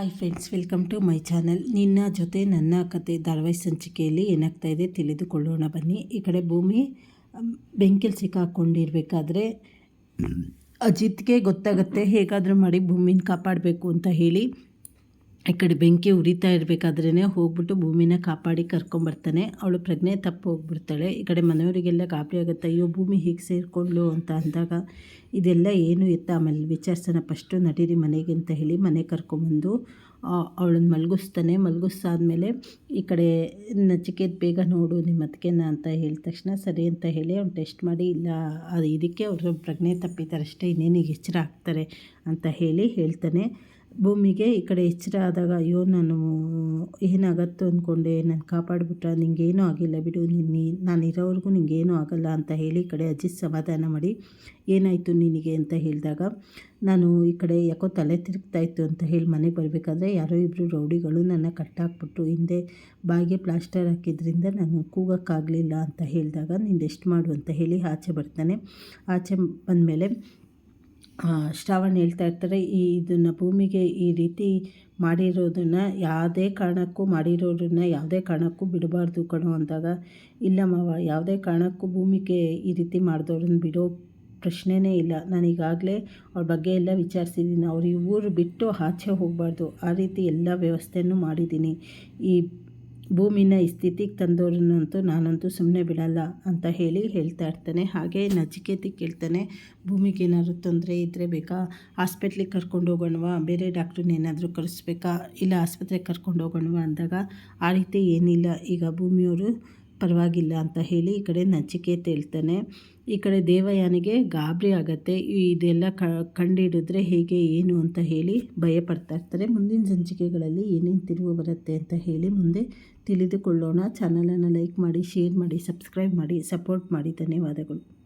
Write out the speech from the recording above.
Hi friends welcome to my channel ನಿನ್ನ ಜೊತೆ ನನ್ನ ಕತೆ ಧಾರವಾಹಿ ಸಂಚಿಕೆಯಲ್ಲಿ ಏನಾಗ್ತಾ ಇದೆ ತಿಳಿದುಕೊಳ್ಳೋಣ ಬನ್ನಿ. ಈ ಕಡೆ ಭೂಮಿ ಬೆಂಕಿಲಿ ಸಿಕ್ಕಾಕೊಂಡಿರಬೇಕಾದ್ರೆ ಅಜಿತ್ಗೆ ಗೊತ್ತಾಗುತ್ತೆ ಹೇಗಾದರೂ ಮಾಡಿ ಭೂಮಿನ ಕಾಪಾಡಬೇಕು ಅಂತ ಹೇಳಿ. ಈ ಕಡೆ ಬೆಂಕಿ ಉರಿತಾ ಇರಬೇಕಾದ್ರೇ ಹೋಗ್ಬಿಟ್ಟು ಭೂಮಿನ ಕಾಪಾಡಿ ಕರ್ಕೊಂಬರ್ತಾನೆ. ಅವಳು ಪ್ರಜ್ಞೆ ತಪ್ಪು ಹೋಗ್ಬಿಡ್ತಾಳೆ. ಈ ಕಡೆ ಮನೆಯವರಿಗೆಲ್ಲ ಗಾಬರಿ ಆಗುತ್ತೆ. ಅಯ್ಯೋ, ಭೂಮಿ ಹೀಗೆ ಸೇರಿಕೊಂಡ್ಲು ಅಂತ ಅಂದಾಗ ಇದೆಲ್ಲ ಏನು ಎತ್ತ? ಆಮೇಲೆ ವಿಚಾರಿಸೋಣ. ಫಸ್ಟು ನಡೀರಿ ಮನೆಗೆ ಅಂತ ಹೇಳಿ ಮನೆ ಕರ್ಕೊಂಬಂದು ಅವಳನ್ನ ಮಲಗಿಸ್ತಾನೆ. ಮಲಗಿಸಾದ್ಮೇಲೆ ಈ ಕಡೆ ನಚಿಕೇತ್ ಬೇಗ ನೋಡು ನಿಮ್ಮ ಅದಕ್ಕೆನ ಅಂತ ಹೇಳಿದ ತಕ್ಷಣ ಸರಿ ಅಂತ ಹೇಳಿ ಅವ್ನು ಟೆಸ್ಟ್ ಮಾಡಿ, ಇಲ್ಲ, ಅದು ಇದಕ್ಕೆ ಅವರು ಪ್ರಜ್ಞೆ ತಪ್ಪಿದ್ದಾರೆ ಅಷ್ಟೇ ಇನ್ನೇನಿಗೆ ಎಚ್ಚರ ಆಗ್ತಾರೆ ಅಂತ ಹೇಳಿ ಹೇಳ್ತಾನೆ. ಭೂಮಿಗೆ ಈ ಕಡೆ ಎಚ್ಚರ ಆದಾಗ, ಅಯ್ಯೋ, ನಾನು ಏನಾಗತ್ತೋ ಅಂದ್ಕೊಂಡೆ ನಾನು ಕಾಪಾಡಿಬಿಟ್ಟ ನಿಂಗೇನೂ ಆಗಿಲ್ಲ ಬಿಡು, ನಿನ್ನ ನಾನು ಇರೋವರೆಗೂ ನಿಂಗೇನೂ ಆಗಲ್ಲ ಅಂತ ಹೇಳಿ ಈ ಕಡೆ ಅಜ್ಜಿ ಸಮಾಧಾನ ಮಾಡಿ, ಏನಾಯಿತು ನಿನಗೆ? ಅಂತ ಹೇಳಿದಾಗ, ನಾನು ಈ ಕಡೆ ಯಾಕೋ ತಲೆ ತಿರುಗ್ತಾ ಇತ್ತು ಅಂತ ಹೇಳಿ ಮನೆಗೆ ಬರಬೇಕಾದ್ರೆ, ಯಾರೋ ಇಬ್ಬರು ರೌಡಿಗಳು ನನ್ನ ಕಟ್ಟಾಕ್ಬಿಟ್ಟು ಹಿಂದೆ ಬಾಯಿಗೆ ಪ್ಲಾಸ್ಟರ್ ಹಾಕಿದ್ರಿಂದ ನಾನು ಕೂಗೋಕ್ಕಾಗಲಿಲ್ಲ ಅಂತ ಹೇಳಿದಾಗ ನಿಂದೆಷ್ಟು ಮಾಡು ಅಂತ ಹೇಳಿ ಆಚೆ ಬರ್ತಾನೆ. ಆಚೆ ಬಂದಮೇಲೆ ಶ್ರಾವಣ್ ಹೇಳ್ತಾ ಇರ್ತಾರೆ, ಈ ಇದನ್ನು ಭೂಮಿಗೆ ಈ ರೀತಿ ಮಾಡಿರೋದನ್ನು ಯಾವುದೇ ಕಾರಣಕ್ಕೂ ಮಾಡಿರೋದನ್ನ ಯಾವುದೇ ಕಾರಣಕ್ಕೂ ಬಿಡಬಾರ್ದು ಕಣೋ ಅಂದಾಗ, ಇಲ್ಲ ಮಾವ, ಯಾವುದೇ ಕಾರಣಕ್ಕೂ ಭೂಮಿಗೆ ಈ ರೀತಿ ಮಾಡಿದವ್ರನ್ನ ಬಿಡೋ ಪ್ರಶ್ನೆನೇ ಇಲ್ಲ. ನಾನು ಈಗಾಗಲೇ ಅವ್ರ ಬಗ್ಗೆ ಎಲ್ಲ ವಿಚಾರಿಸಿದ್ದೀನಿ ಅವ್ರು ಈ ಊರು ಬಿಟ್ಟು ಆಚೆ ಹೋಗಬಾರ್ದು. ಆ ರೀತಿ ಎಲ್ಲ ವ್ಯವಸ್ಥೆಯೂ ಮಾಡಿದ್ದೀನಿ ಈ ಭೂಮಿನ ಈ ಸ್ಥಿತಿಗೆ ತಂದವ್ರನ್ನಂತೂ ನಾನಂತೂ ಸುಮ್ಮನೆ ಬಿಡಲ್ಲ ಅಂತ ಹೇಳಿ ಹೇಳ್ತಾ ಇರ್ತಾನೆ. ಹಾಗೆ ನಚಿಕೇತಿ ಕೇಳ್ತಾನೆ, ಭೂಮಿಗೆ ಏನಾದ್ರು ತೊಂದರೆ ಇದ್ದರೆ ಬೇಕಾ? ಹಾಸ್ಪಿಟ್ಲಿಗೆ ಕರ್ಕೊಂಡು ಹೋಗೋಣವಾ? ಬೇರೆ ಡಾಕ್ಟ್ರನ್ನ ಏನಾದರೂ ಕರೆಸ್ಬೇಕಾ? ಇಲ್ಲ ಆಸ್ಪತ್ರೆಗೆ ಕರ್ಕೊಂಡು ಹೋಗೋಣವಾ? ಅಂದಾಗ, ಆ ರೀತಿ ಏನಿಲ್ಲ. ಈಗ ಭೂಮಿಯವರು ಪರವಾಗಿಲ್ಲ ಅಂತ ಹೇಳಿ ಈ ಕಡೆ ನಚಿಕೇತ ಹೇಳ್ತಾನೆ. ಈ ಕಡೆ ದೇವಯಾನಿಗೆ ಗಾಬರಿ ಆಗತ್ತೆ. ಇದೆಲ್ಲ ಕ, ಕಂಡಿಡಿದ್ರೆ ಹೇಗೆ, ಏನು ಅಂತ ಹೇಳಿ ಭಯಪಡ್ತಾ ಇರ್ತಾರೆ. ಮುಂದಿನ ಸಂಚಿಕೆಗಳಲ್ಲಿ ಏನೇನು ತಿರುವು ಬರುತ್ತೆ ಅಂತ ಹೇಳಿ ಮುಂದೆ ತಿಳಿದುಕೊಳ್ಳೋಣ. ಚಾನಲನ್ನು ಲೈಕ್ ಮಾಡಿ, ಶೇರ್ ಮಾಡಿ, ಸಬ್ಸ್ಕ್ರೈಬ್ ಮಾಡಿ, ಸಪೋರ್ಟ್ ಮಾಡಿ. ಧನ್ಯವಾದಗಳು.